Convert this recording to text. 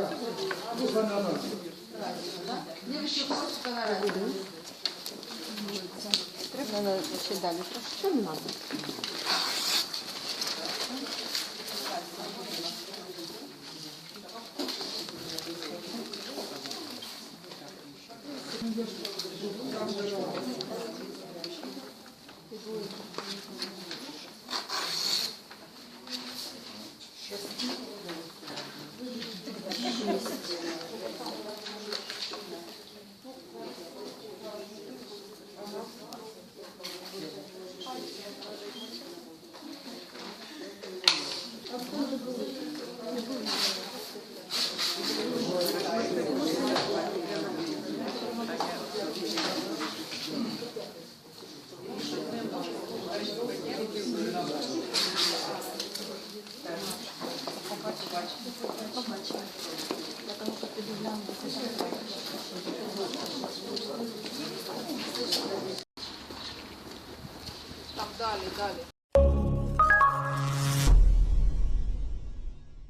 я. Муха на нас. Девушка хочется на радио. Треба на далі. Що не надо? Далі, далі.